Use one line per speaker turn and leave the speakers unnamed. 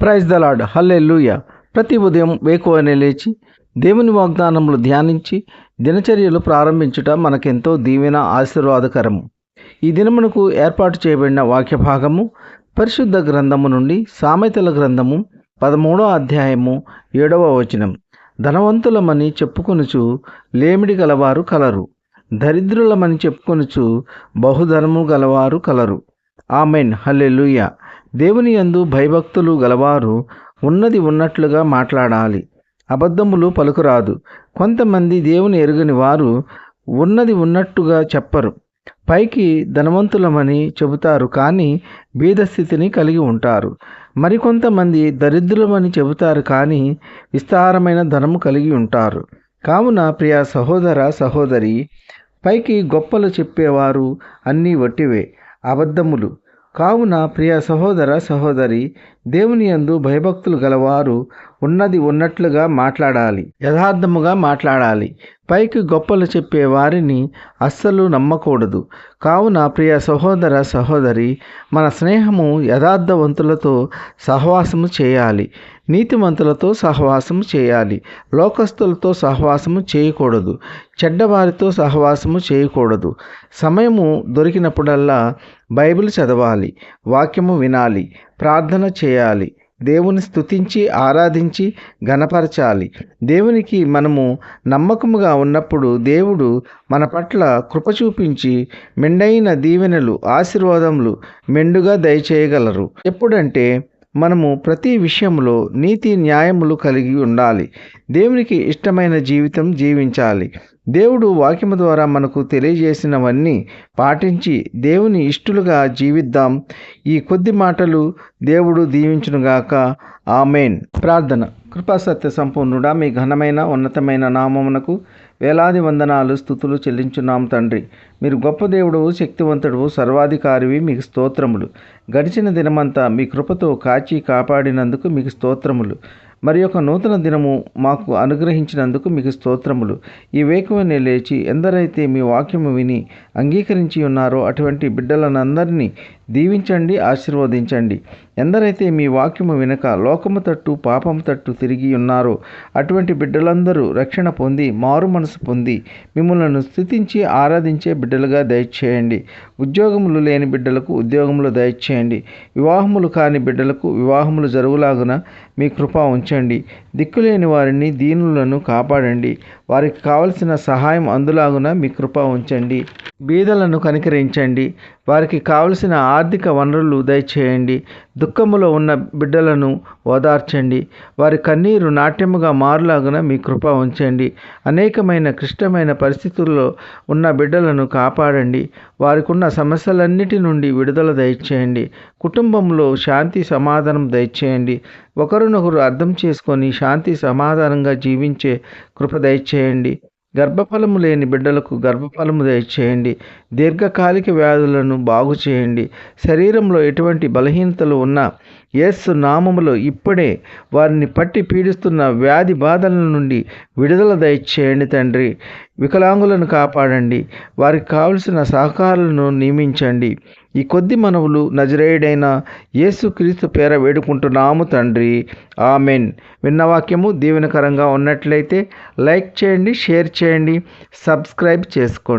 Praise the lord హల్లే ప్రతి ఉదయం వేకువనే లేచి దేవుని వాగ్దానములు ధ్యానించి దినచర్యలు ప్రారంభించుట మనకెంతో దీవెన ఆశీర్వాదకరము ఈ దినమునకు ఏర్పాటు చేయబడిన వాక్య భాగము పరిశుద్ధ గ్రంథము నుండి సామెతల గ్రంథము పదమూడో అధ్యాయము ఏడవ వచనం. ధనవంతులమని చెప్పుకొనుచు లేమిడి గలవారు కలరు. దరిద్రులమని చెప్పుకొనుచు బహుధనము గలవారు కలరు. ఆమెన్. హల్లెలూయ. దేవుని యందు భయభక్తులు గలవారు ఉన్నది ఉన్నట్లుగా మాట్లాడాలి. అబద్ధములు పలుకురాదు. కొంతమంది దేవుని ఎరుగని వారు ఉన్నది ఉన్నట్టుగా చెప్పరు. పైకి ధనవంతులమని చెబుతారు కానీ బీదస్థితిని కలిగి ఉంటారు. మరికొంతమంది దరిద్రులమని చెబుతారు కానీ విస్తారమైన ధనము కలిగి ఉంటారు. కావున ప్రియ సహోదర సహోదరి పైకి గొప్పలు చెప్పేవారు అన్నీ వట్టివే. అబద్ధములు కావున ప్రియ సహోదర సహోదరి దేవుని యందు భయభక్తులు గలవారు ఉన్నది ఉన్నట్లుగా మాట్లాడాలి యథార్థముగా మాట్లాడాలి. పైకి గొప్పలు చెప్పే వారిని అస్సలు నమ్మకూడదు. కావున ప్రియ సహోదర సహోదరి మన స్నేహము యథార్థవంతులతో సహవాసము చేయాలి. నీతిమంతులతో సహవాసము చేయాలి. లోకస్తులతో సహవాసము చేయకూడదు. చెడ్డవారితో సహవాసము చేయకూడదు. సమయము దొరికినప్పుడల్లా బైబిల్ చదవాలి వాక్యము వినాలి ప్రార్థన చేయాలి. దేవుని స్తుతించి ఆరాధించి గణపరచాలి దేవునికి మనము నమ్మకముగా ఉన్నప్పుడు దేవుడు మన పట్ల కృప చూపించి మెండైన దీవెనలు ఆశీర్వాదములు మెండుగా దయచేయగలరు. ఎప్పుడంటే మనము ప్రతి విషయంలో నీతి న్యాయములు కలిగి ఉండాలి. దేవునికి ఇష్టమైన జీవితం జీవించాలి. దేవుడు వాక్యము ద్వారా మనకు తెలియజేసినవన్నీ పాటించి దేవుని ఇష్టలుగా జీవిద్దాం. ఈ కొద్ది మాటలు దేవుడు దీవించునుగాక. ఆమెన్. ప్రార్థన. కృపాసత్య సంపూర్ణుడా మీ ఘనమైన ఉన్నతమైన నామమునకు వేలాది వందనాలు స్థుతులు చెల్లించున్నాం తండ్రి. మీరు గొప్ప దేవుడు శక్తివంతుడు సర్వాధికారివి మీకు స్తోత్రములు. గడిచిన దినమంతా మీ కృపతో కాచి కాపాడినందుకు మీకు స్తోత్రములు. మరి యొక్క నూతన దినము మాకు అనుగ్రహించినందుకు మీకు స్తోత్రములు. ఈ వేకువనే లేచి ఎందరైతే మీ వాక్యము విని అంగీకరించి ఉన్నారో అటువంటి బిడ్డలనందరినీ దీవించండి ఆశీర్వదించండి. ఎందరైతే మీ వాక్యము వినక లోకము తట్టు పాపము తట్టు తిరిగి ఉన్నారో అటువంటి బిడ్డలందరూ రక్షణ పొంది మారు మనసు పొంది మిమ్మల్ని స్థుతించి ఆరాధించే బిడ్డలుగా దయచేయండి. ఉద్యోగములు లేని బిడ్డలకు ఉద్యోగములు దయచేయండి. వివాహములు కాని బిడ్డలకు వివాహములు జరుగులాగున మీ కృప ఉంచండి. దిక్కులేని వారిని దీనులను కాపాడండి. వారికి కావలసిన సహాయం అందులాగున మీ కృప ఉంచండి. బీదలను కనికరించండి. వారికి కావలసిన ఆర్థిక వనరులు దయచేయండి. దుఃఖములో ఉన్న బిడ్డలను ఓదార్చండి. వారి కన్నీరు నాట్యముగా మారులాగున మీ కృప ఉంచండి. అనేకమైన క్లిష్టమైన పరిస్థితుల్లో ఉన్న బిడ్డలను కాపాడండి. వారికున్న సమస్యలన్నిటి నుండి విడుదల దయచేయండి. కుటుంబంలో శాంతి సమాధానం దయచేయండి. ఒకరినొకరు అర్థం చేసుకొని శాంతి సమాధానంగా జీవించే కృప దయచేయండి. గర్భఫలము లేని బిడ్డలకు గర్భఫలము దయచేయండి. దీర్ఘకాలిక వ్యాధులను బాగు చేయండి శరీరంలో ఎటువంటి బలహీనతలు ఉన్నా యేసు నామములో ఇప్పుడే వారిని పట్టి పీడిస్తున్న వ్యాధి బాధల నుండి విడుదల దయచేయండి తండ్రి. వికలాంగులను కాపాడండి. వారికి కావలసిన సహకారాలను నియమించండి. ఈ కొద్ది మనవులు నజరేయుడైన యేసుక్రీస్తు పేర వేడుకుంటున్నాము తండ్రి. ఆమెన్. విన్నవాక్యము దీవెనకరంగా ఉన్నట్లయితే లైక్ చేయండి షేర్ చేయండి సబ్స్క్రైబ్ చేసుకోండి.